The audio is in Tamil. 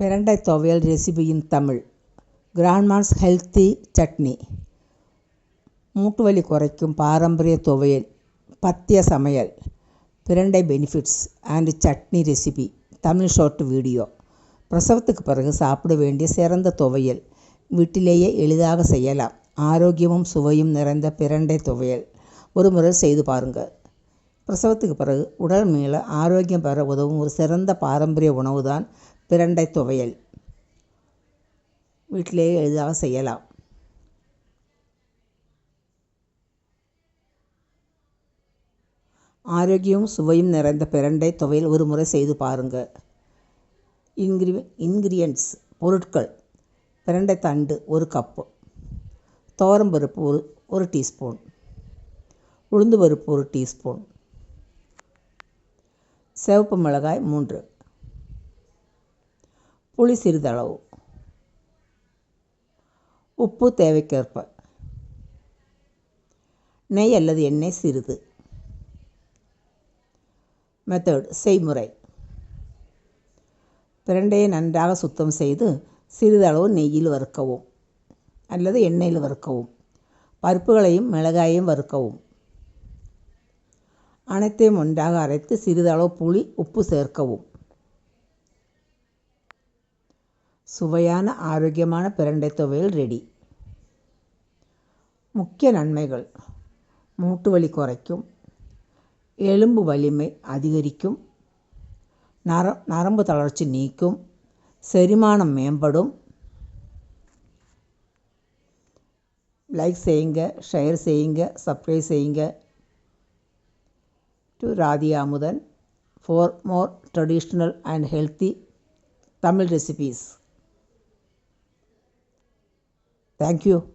பிரண்டை துவையல் ரெசிபியின் தமிழ். Grandma's healthy chutney. மூட்டு வலி குறைக்கும் பாரம்பரிய துவையல் பத்திய சமையல் பிரண்டை benefits and chutney recipe Tamil short video பிரசவத்துக்கு பிறகு சாப்பிட வேண்டிய சிறந்த துவையல் வீட்டிலேயே எளிதாக செய்யலாம். ஆரோக்கியமும் சுவையும் நிறைந்த பிரண்டை துவையல். ஒரு முறை செய்து பாருங்கள். பிரசவத்துக்கு பிறகு உடல் மீள ஆரோக்கியம் பெற உதவும் ஒரு சிறந்த பாரம்பரிய உணவு தான் பிரண்டை துவையல். வீட்டிலேயே எளிதாக செய்யலாம். ஆரோக்கியமும் சுவையும் நிறைந்த பிரண்டை துவையல் ஒரு முறை செய்து பாருங்கள் இன்கிரி இன்கிரியன்ட்ஸ் பொருட்கள். பிரண்டை தண்டு ஒரு கப்பு. துவரம்பருப்பு ஒரு ஒரு டீஸ்பூன். உளுந்து பருப்பு ஒரு டீஸ்பூன். சிவப்பு மிளகாய் மூன்று. புளி சிறிதளவு உப்பு தேவைக்கேற்ப நெய் அல்லது எண்ணெய் சிறிது மெத்தட் செய்முறை பிரண்டையை நன்றாக சுத்தம் செய்து சிறிதளவு நெய்யில் வறுக்கவும் அல்லது எண்ணெயில் வறுக்கவும் பருப்புகளையும் மிளகாயையும் வறுக்கவும் அனைத்தையும் ஒன்றாக அரைத்து சிறிதளவு புளி உப்பு சேர்க்கவும் சுவையான ஆரோக்கியமான பிரண்டை துவையல் ரெடி முக்கிய நன்மைகள். மூட்டு வலி குறைக்கும். எலும்பு வலிமை அதிகரிக்கும். நர நரம்பு தளர்ச்சி நீக்கும். செரிமானம் மேம்படும். லைக் செய்யுங்க ஷேர் செய்யுங்க சப்ஸ்கிரைப் செய்யுங்க. To Radhiya Amudhan. For more traditional and healthy Tamil recipes Thank you.